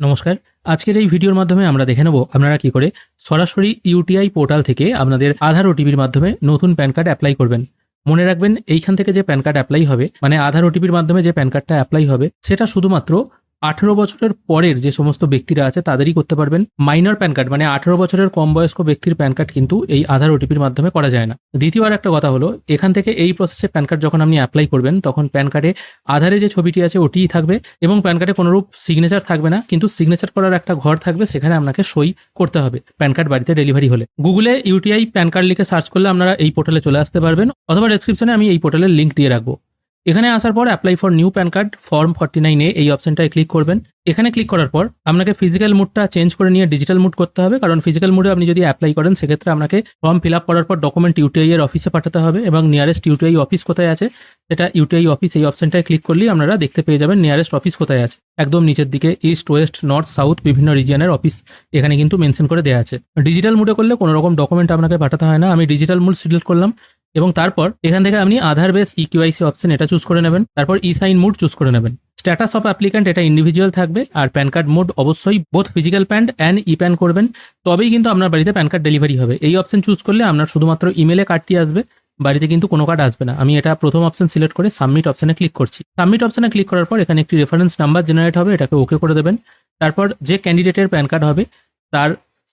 নমস্কার। আজকের এই ভিডিওর মাধ্যমে আমরা দেখে নেব আপনারা কি করে সরাসরি ইউটিআই পোর্টাল থেকে আপনাদের আধার ওটিপির মাধ্যমে নতুন প্যান কার্ড অ্যাপ্লাই করবেন। মনে রাখবেন, এইখান থেকে যে প্যান কার্ড অ্যাপ্লাই হবে মানে আধার ওটিপির মাধ্যমে যে প্যান কার্ডটা অ্যাপ্লাই হবে, সেটা শুধুমাত্র আঠেরো বছরের পরের যে সমস্ত ব্যক্তিরা আছে, তাদেরই করতে পারবেন মাইনর প্যান কার্ড মানে আঠেরো বছরের কম বয়স্ক ব্যক্তির প্যান কার্ড কিন্তু এই আধার ওটিপির মাধ্যমে করা যায় না। দ্বিতীয় আর একটা কথা হলো, এখান থেকে এই প্রসেসে প্যান কার্ড যখন আপনি অ্যাপ্লাই করবেন, তখন প্যান কার্ডে আধারে যে ছবিটি আছে ওটিই থাকবে এবং প্যান কার্ডে কোনোরূপ সিগনেচার থাকবে না। কিন্তু সিগনেচার করার একটা ঘর থাকবে, সেখানে আপনাকে সই করতে হবে প্যান কার্ড বাড়িতে ডেলিভারি হলে। গুগলে ইউটিআই প্যান কার্ড লিখে সার্চ করলে আপনারা এই পোর্টালে চলে আসতে পারবেন, অথবা ডেসক্রিপশনে আমি এই পোর্টালের লিঙ্ক দিয়ে রাখব। এখানে আসার পর apply for new PAN card form forty নাইনে এই অপশনটায় ক্লিক করবেন। এখানে ক্লিক করার পর আপনাকে ফিজিক্যাল মুডটা চেঞ্জ করে নিয়ে ডিজিটাল মুড করতে হবে, কারণ ফিজিক্যাল মুডে আপনি যদি অ্যাপ্লাই করেন, সেক্ষেত্রে আপনাকে ফর্ম ফিল আপ করার পর ডকুমেন্ট ইউটিআই এর অফিসে পাঠাতে হবে এবং নিয়ারেস্ট ইউটিআই অফিস কোথায় আছে, সেটা ইউটিআই অফিস এই অপশনটায় ক্লিক করলেই আপনারা দেখতে পেয়ে যাবেন নিয়ারেস্ট অফিস কোথায় আছে। একদম নিচের দিকে ইস্ট ওয়েস্ট নর্থ সাউথ বিভিন্ন রিজিয়নের অফিস এখানে কিন্তু মেনশন করে দেওয়া আছে। ডিজিটাল মুডে করলে কোনো রকম ডকুমেন্ট আপনাকে পাঠাতে হয় না। আমি ডিজিটাল মুড সিলেক্ট করলাম এবং তারপর এখান থেকে আপনি আধার বেস ইকিউআইসি অপশন এটা চুজ করে নেবেন। তারপর ই সাইন মোড চুজ করে নেবেন। স্ট্যাটাস অফ অ্যাপ্লিক্যান্ট এটা ইন্ডিভিজুয়াল থাকবে। আর প্যান কার্ড মোড অবশ্যই both physical PAN and e PAN করবেন। তবেই কিন্তু আপনার বাড়িতে প্যান কার্ড ডেলিভারি হবে। এই অপশন চুজ করলে আপনার শুধুমাত্র ইমেলে কার্ডটি আসবে। বাড়িতে কিন্তু কোনো কার্ড আসবে না। আমি এটা প্রথম অপশন সিলেক্ট করে সাবমিট অপশনে ক্লিক করছি। সাবমিট অপশনে ক্লিক করার পর এখানে একটি রেফারেন্স নাম্বার জেনারেট হবে। এটাকে ওকে করে দেবেন। তারপর যে ক্যান্ডিডেটের প্যান কার্ড হবে, তার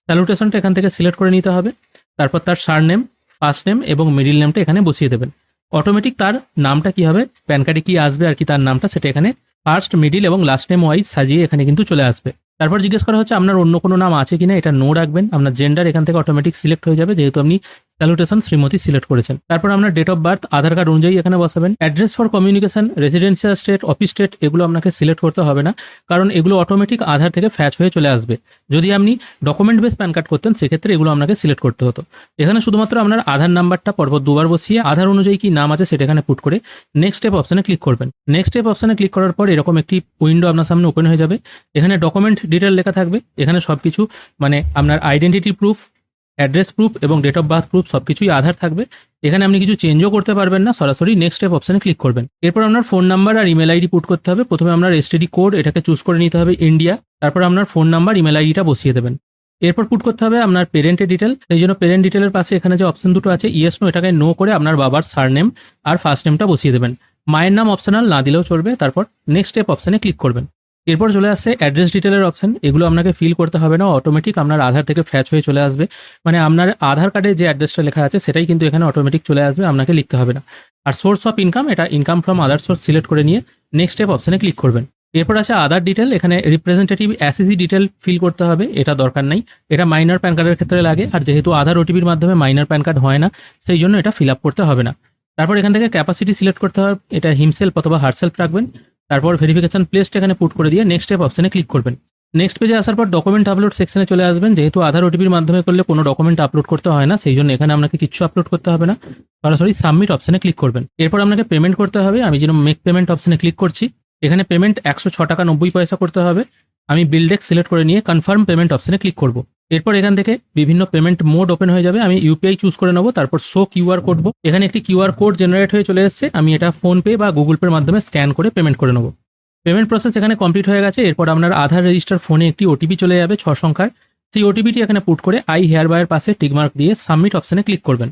স্যালুটেশনটা এখান থেকে সিলেক্ট করে নিতে হবে। তারপর তার সার নেম ফার্স্ট নেম এবং মিডিল নেমটা এখানে বসিয়ে দেবেন। অটোমেটিক তার নামটা কি হবে প্যান কার্ডে কি আসবে আর কি তার নামটা সেটা এখানে ফার্স্ট মিডিল এবং লাস্ট নেম ওয়াইজ সাজিয়ে এখানে কিন্তু চলে আসবে। তারপর জিজ্ঞেস করা হচ্ছে আপনার অন্য কোনো নাম আছে কিনা, এটা নো রাখবেন। আপনার জেন্ডার এখান থেকে অটোমেটিক সিলেক্ট হয়ে যাবে। যেহেতু আপনি স্যালুটেশন শ্রীমতী সিলেক্ট করেছেন। তারপর আপনার date of birth Aadhaar card অনুযায়ী এখানে বসাবেন। Address for communication residential state office state এগুলো আপনাকে সিলেক্ট করতে হবে না। কারণ এগুলো অটোমেটিক আধার থেকে ফ্যাচ হয়ে চলে আসবে। যদি আপনি ডকুমেন্ট বেস প্যান কার্ড করতেন, সেক্ষেত্রে এগুলো আপনাকে সিলেক্ট করতে হতো। এখানে শুধুমাত্র আপনার আধার নাম্বারটা পরপর দুবার বসিয়ে আধার অনুযায়ী কি নাম আছে সেটা এখানে পুট করে নেক্সট স্টেপ অপশানে ক্লিক করবেন। নেক্সট স্টেপ অপশানে ক্লিক করার পর এরকম একটি উইন্ডো আপনার সামনে ওপেন হয়ে যাবে। এখানে ডকুমেন্ট ডিটেল লেখা থাকবে। এখানে সবকিছু মানে আপনার আইডেন্টিটি প্রুফ অ্যাড্রেস প্রুফ এবং ডেট অফ বার্থ প্রুফ সবকিছুই আধার থাকবে। এখানে আপনি কিছু চেঞ্জও করতে পারবেন না, সরাসরি নেক্সট স্টেপ অপশানে ক্লিক করবেন। এরপর আপনার ফোন নাম্বার আর ইমেল আইডি পুট করতে হবে। প্রথমে আপনার এসটিডি কোড এটাকে চুজ করে নিতে হবে ইন্ডিয়া তারপর আপনার ফোন নাম্বার ইমেল আইডিটা বসিয়ে দেবেন। এরপর পুট করতে হবে আপনার পেরেন্টের ডিটেল এই জন্য পেরেন্ট ডিটেলের পাশে এখানে যে অপশন দুটো আছে ইয়েস নো এটাকে নো করে আপনার বাবার সার নেম আর ফার্স্ট নেমটা বসিয়ে দেবেন। মায়ের নাম অপশনাল না দিলেও চলবে। তারপর নেক্সট স্টেপ অপশানে ক্লিক করবেন। এরপর চলে আসছে অ্যাড্রেস ডিটেলের অপশন এগুলো আপনাকে ফিল করতে হবে না অটোমেটিক আপনার আধার থেকে ফ্যাচ হয়ে চলে আসবে। মানে আপনার আধার কার্ডে যে অ্যাড্রেসটা লেখা আছে, সেটাই কিন্তু এখানে অটোমেটিক চলে আসবে, আপনাকে লিখতে হবে না। আর সোর্স অফ ইনকাম এটা income from other source select করে নিয়ে নেক্সট স্টেপ অপশনে ক্লিক করবেন। এরপর আছে আধার ডিটেল এখানে রিপ্রেজেন্টেটিভ অ্যাসিসি ডিটেল ফিল করতে হবে, এটা দরকার নাই। এটা মাইনার প্যান কার্ডের ক্ষেত্রে লাগে, আর যেহেতু আধার ওটিপির মাধ্যমে মাইনার প্যান কার্ড হয় না, সেই জন্য এটা ফিল আপ করতে হবে না। তারপর এখান থেকে ক্যাপাসিটি সিলেক্ট করতে হবে, এটা হিমসেলফ অথবা হারসেলফ রাখবেন। তারপর ভেরিফিকেশন প্লেসটা এখানে পুট করে দিয়ে নেক্সট স্টেপ অপশানে ক্লিক করবেন। নেক্সট পেজে আসার পর ডকুমেন্ট আপলোড সেকশনে চলে আসবেন, যেহেতু আধার ওটিপির মাধ্যমে করলে কোনো ডকুমেন্ট আপলোড করতে হয় না, সেই জন্য এখানে আপনাকে কিছু আপলোড করতে হবে না। সরাসরি সাবমিট অপশানে ক্লিক করবেন। এরপর আপনাকে পেমেন্ট করতে হবে, আমি যেন মেক পেমেন্ট অপশানে ক্লিক করছি, এখানে পেমেন্ট একশো ছ টাকা নব্বই পয়সা করতে হবে। আমি বিলডেক্স সিলেক্ট করে নিয়ে কনফার্ম পেমেন্ট অপশানে ক্লিক করব। এরপর এখান থেকে বিভিন্ন পেমেন্ট মোড ওপেন হয়ে যাবে। আমি ইউপিআই চুজ করে নেব, তারপর শো কিউআর করব এখানে একটি কিউআর কোড জেনারেট হয়ে চলে এসেছে। আমি এটা ফোনপে বা গুগল পের মাধ্যমে স্ক্যান করে পেমেন্ট করে নেব। পেমেন্ট প্রসেস এখানে কমপ্লিট হয়ে গেছে। এরপর আপনার আধার রেজিস্টার ফোনে একটি ওটিপি চলে যাবে, ছ সংখ্যার। সেই ওটিপিটি এখানে পুট করে আই হেয়ার বায়ের পাশে টিকমার্ক দিয়ে সাবমিট অপশনে ক্লিক করবেন।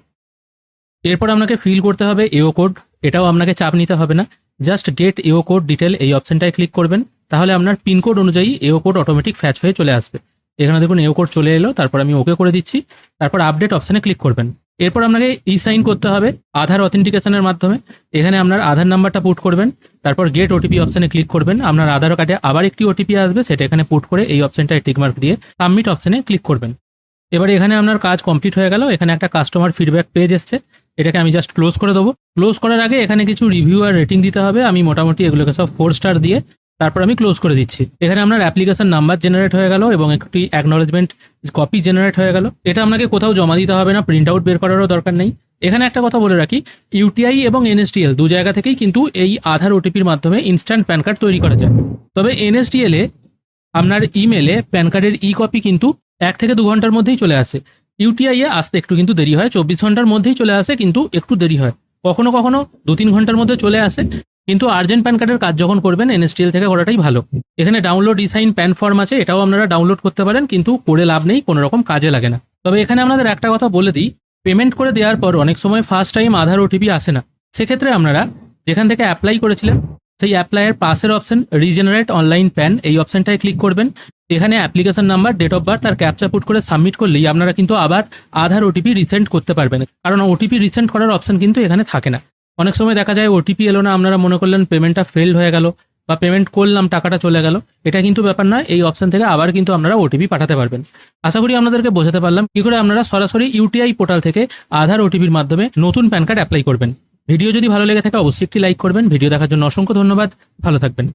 এরপর আপনাকে ফিল করতে হবে এও কোড এটাও আপনাকে চাপ নিতে হবে না। Just get AO code detail এই অপশনটায় ক্লিক করবেন। তাহলে আপনার পিনকোড অনুযায়ী এও কোড অটোমেটিক ফ্যাচ হয়ে চলে আসবে। এখানে দেখুন এও কোড চলে এলো, তারপর আমি ওকে করে দিচ্ছি, তারপর আপডেট অপশানে ক্লিক করবেন। এরপর আপনাকে ই সাইন করতে হবে আধার অথেন্টিকেশনের মাধ্যমে। এখানে আপনার আধার নাম্বারটা পুট করবেন, তারপর গেট ওটিপি অপশানে ক্লিক করবেন। আপনার আধার কার্ডে আবার একটি ওটিপি আসবে, সেটা এখানে পুট করে এই অপশানটায় টিকমার্ক দিয়ে সাবমিট অপশানে ক্লিক করবেন। এবারে এখানে আপনার কাজ কমপ্লিট হয়ে গেল, এখানে একটা কাস্টমার ফিডব্যাক পেজ এসছে। এটাকে আমি জাস্ট ক্লোজ করে দেবো। ক্লোজ করার আগে এখানে কিছু রিভিউ আর রেটিং দিতে হবে। আমি মোটামুটি এগুলোকে সব ফোর স্টার দিয়ে তারপর আমি ক্লোজ করে দিচ্ছি। এখানে আপনার অ্যাপ্লিকেশন নাম্বার জেনারেট হয়ে গেল এবং একটি অ্যাকনোলেজমেন্ট কপি জেনারেট হয়ে গেল। এটা আপনাকে কোথাও জমা দিতে হবে না প্রিন্ট আউট বের করারও দরকার নেই। এখানে একটা কথা বলে রাখি ইউটিআই এবং এনএসডিএল দু জায়গা থেকেই কিন্তু এই আধার ওটিপির মাধ্যমে ইনস্ট্যান্ট প্যান কার্ড তৈরি করা যায়। তবে এনএসডিএল এ আপনার ইমেলে প্যান কার্ডের ই কপি কিন্তু এক থেকে দু ঘণ্টার মধ্যেই চলে আসে। ইউটিআই এ আসতে একটু কিন্তু দেরি হয়, চব্বিশ ঘণ্টার মধ্যেই চলে আসে কিন্তু একটু দেরি হয়। কখনো কখনো দু তিন ঘণ্টার মধ্যে চলে আসে। কিন্তু আর্জেন্ট প্যান কার্ডের কাজ যখন করবেন এনএসটিএল থেকে করাটাই ভালো। এখানে ডাউনলোড ডিসাইন প্যান ফর্ম আছে, এটাও আপনারা ডাউনলোড করতে পারেন, কিন্তু করে লাভ নেই কোনো রকম কাজে লাগে না। তবে এখানে আপনাদের একটা কথা বলে দিই পেমেন্ট করে দেওয়ার পর অনেক সময় ফার্স্ট টাইম আধার ওটিপি আসে না। সেক্ষেত্রে আপনারা যেখান থেকে অ্যাপ্লাই করেছিলেন, সেই অ্যাপ্লাইয়ের পাশের অপশন রিজেনারেট অনলাইন প্যান এই অপশনটায় ক্লিক করবেন। এখানে application number date of birth R captcha put করে সাবমিট করলেই আপনারা কিন্তু আবার আধার ওটিপি রিসেন্ড করতে পারবেন। কারণ ওটিপি রিসেন্ট করার অপশন কিন্তু এখানে থাকে না। অনেক সময় দেখা যায় ওটিপি এলো না, আপনারা মনে করলেন পেমেন্টটা ফেল্ড হয়ে গেল বা পেমেন্ট করলাম, টাকাটা চলে গেল। এটা কিন্তু ব্যাপার নয়, এই অপশন থেকে আবার কিন্তু আপনারা ওটিপি পাঠাতে পারবেন। আশা করি আপনাদেরকে বোঝাতে পারলাম কি করে আপনারা সরাসরি ইউটিআই পোর্টাল থেকে আধার ওটিপির মাধ্যমে নতুন প্যান কার্ড অ্যাপ্লাই করবেন। ভিডিও যদি ভালো লেগে থাকে, অবশ্যই একটি লাইক করবেন। ভিডিও দেখার জন্য অসংখ্য ধন্যবাদ। ভালো থাকবেন।